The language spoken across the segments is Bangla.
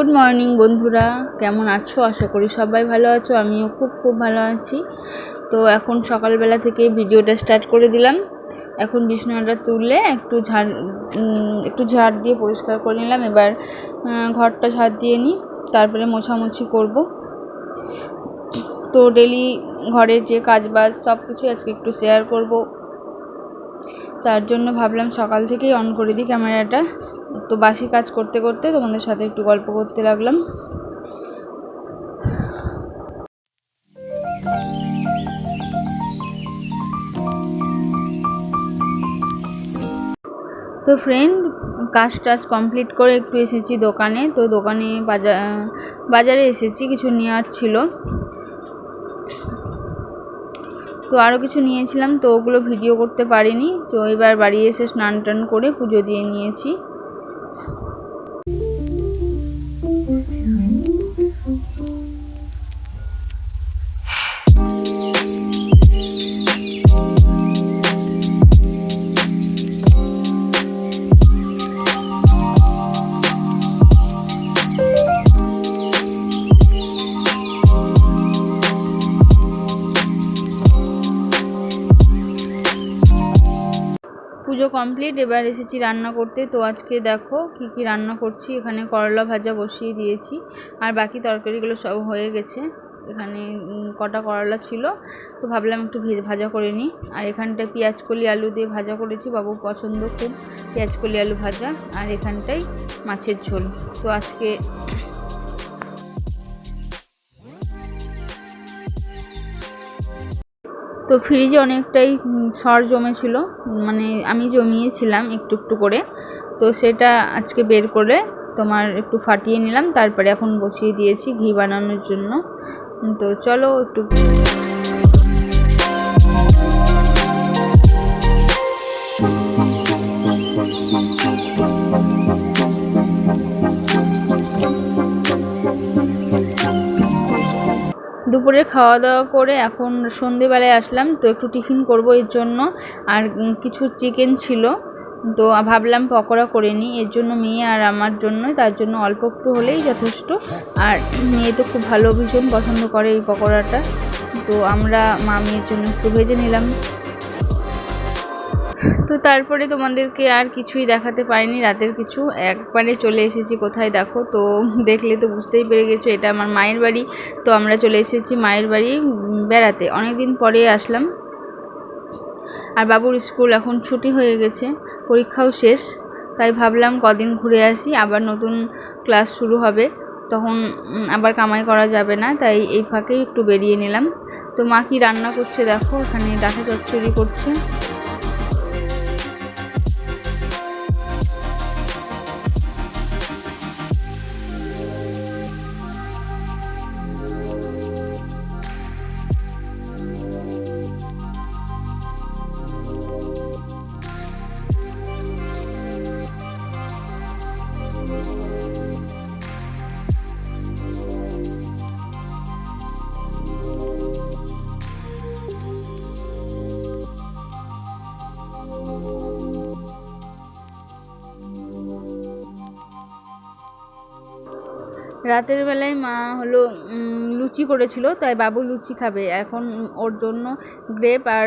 গুড মর্নিং বন্ধুরা, কেমন আছো? আশা করি সবাই ভালো আছো, আমিও খুব খুব ভালো আছি। তো এখন সকালবেলা থেকে ভিডিওটা স্টার্ট করে দিলাম। এখন বিছানাটা তুললে একটু ঝাড় একটু ঝাড় দিয়ে পরিষ্কার করে নিলাম। এবার ঘরটা ঝাড় দিয়ে নিই, তারপরে মোছামুছি করব। তো ডেলি ঘরের যে কাজ বাজ সব কিছু আজকে একটু শেয়ার করব। তার জন্য ভাবলাম সকাল থেকেই অন করে দিই ক্যামেরাটা। তো বাসি কাজ করতে করতে তোমাদের সাথে একটু গল্প করতে লাগলাম। তো ফ্রেন্ড কাজ টাজ কমপ্লিট করে একটু এসেছি দোকানে। তো দোকানে বাজার বাজারে এসেছি, কিছু নেওয়ার ছিল। তো আরও কিছু নিয়েছিলাম, তো ওগুলো ভিডিও করতে পারিনি। তো এবার বাড়ি এসে স্নান টান করে পুজো দিয়ে নিয়েছি। পুজো কমপ্লিট এবার এসেছি রান্না করতে। তো আজকে দেখো কি কি রান্না করছি। এখানে করলা ভাজা বসিয়ে দিয়েছি। আর বাকি তরকারিগুলো সব হয়ে গেছে। এখানে কটা করলা ছিল। তো ভাবলাম একটু ভেজ, ভাজা করে নিই। আর এখানটায় কলি আলু দিয়ে ভাজা করেছি। বাবু পছন্দ খুব কলি আলু ভাজা। আর এখানটায় মাছের ঝোল। তো আজকে তো ফ্রিজে অনেকটাই সর জমেছিল। মানে আমি জমিয়েছিলাম একটু একটু করে। তো সেটা আজকে বের করে তোমার একটু ফাটিয়ে নিলাম। তারপরে এখন বসিয়ে দিয়েছি ঘি বানানোর জন্য। তো চলো একটু দুপুরে খাওয়া দাওয়া করে এখন সন্ধেবেলায় আসলাম, তো একটু টিফিন করব এর জন্য। আর কিছু চিকেন ছিল, তো ভাবলাম পকোড়া করে নিই। এর জন্য মেয়ে আর আমার জন্য তার জন্য অল্প একটু হলেই যথেষ্ট। আর মেয়ে তো খুব ভালো ভীষণ পছন্দ করে এই পকোড়াটা। তো আমরা মা মেয়ের জন্য একটু ভেজে নিলাম। তো তারপরে তোমাদেরকে আর কিছুই দেখাতে পারিনি, রাতের কিছু। একবারে চলে এসেছি কোথায় দেখো? তো দেখলে তো বুঝতেই পেরে গেছো, এটা আমার মায়ের বাড়ি। তো আমরা চলে এসেছি মায়ের বাড়ি বেড়াতে। অনেক দিন পরে আসলাম। আর বাবুর স্কুল এখন ছুটি হয়ে গেছে, পরীক্ষাও শেষ। তাই ভাবলাম কদিন ঘুরে আসি, আবার নতুন ক্লাস শুরু হবে। তখন আবার কামাই করা যাবে না, তাই এই ফাঁকেই একটু বেরিয়ে নিলাম। তো মা কি রান্না করছে দেখো, এখানে ডাঁটা চচ্চড়ি করছে। রাতের বেলায় মা হলো লুচি করেছিল, তাই বাবু লুচি খাবে। এখন ওর জন্য গ্রেপ আর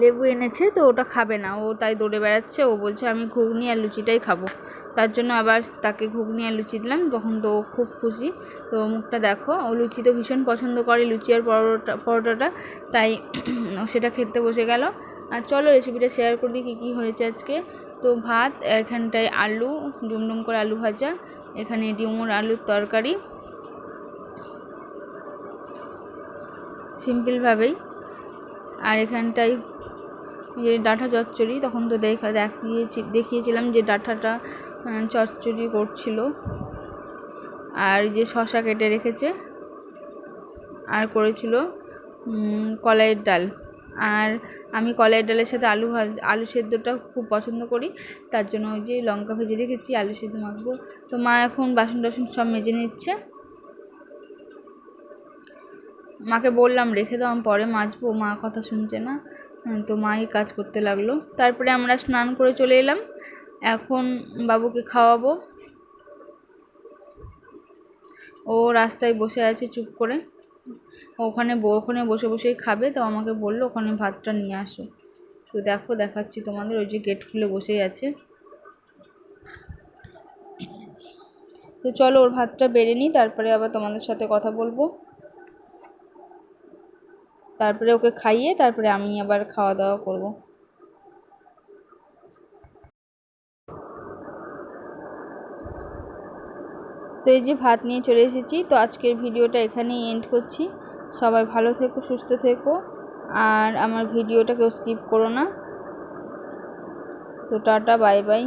লেবু এনেছে, তো ওটা খাবে না। ও তাই দৌড়ে বেড়াচ্ছে, ও বলছে, আমি ঘুগনি আর লুচিটাই খাব। তার জন্য আবার তাকে ঘুগনি আর লুচি দিলাম, তখন তো ও খুব খুশি। তো মুখটা দেখো, ও লুচি তো ভীষণ পছন্দ করে, লুচি আর পরোটা, পরোটাটা, তাই সেটা খেতে বসে গেল। আর চলো রেসিপিটা শেয়ার করে দিই, কী কী হয়েছে আজকে। তো ভাত, এখানটায় আলু, ডুমডুম করে আলু ভাজা, এখানে ডিমুর আলুর তরকারি। সিম্পলভাবেই আর এখানটায় যে ডাঁটা চচ্চড়ি, তখন তো দেখা, দেখিয়েছি, দেখিয়েছিলাম যে ডাঁটাটা চচ্চড়ি করছিল। আর যে শশা কেটে রেখেছে, আর করেছিল কলাইয়ের ডাল। আর আমি কলাইয়ের ডালের সাথে আলু ভাজ, আলু সেদ্ধটা খুব পছন্দ করি। তার জন্য ওই যে লঙ্কা ভেজে রেখেছি, আলু সেদ্ধ মাখবো। তো মা এখন বাসন টাসন সব মেজে নিচ্ছে। মাকে বললাম, রেখে দাও, আমি পরে মাজবো, মা কথা শুনছে না। তো মাই কাজ করতে লাগল। তারপরে আমরা স্নান করে চলে এলাম। এখন বাবুকে খাওয়াবো। ও রাস্তায় বসে আছে চুপ করে। ওখানে ওখানে বসে বসেই খাবে, তো আমাকে বলল ওখানে ভাতটা নিয়ে আসো। তো দেখো, দেখাচ্ছি তোমাদের, ওই যে গেট খুলে বসেই আছে। তো চলো, ওর ভাতটা বেড়ে নিই, তারপরে আবার তোমাদের সাথে কথা বলব। তারপরে ওকে খাইয়ে, তারপরে আমি আবার খাওয়া দাওয়া করব। তো এই যে ভাত নিয়ে চলে এসেছি, তো আজকের ভিডিওটা এখানেই এন্ড করছি। সবাই ভালো থেকো, সুস্থ থেকো। আর আমার ভিডিওটা কেউ স্কিপ করো না। তো টাটা বাই বাই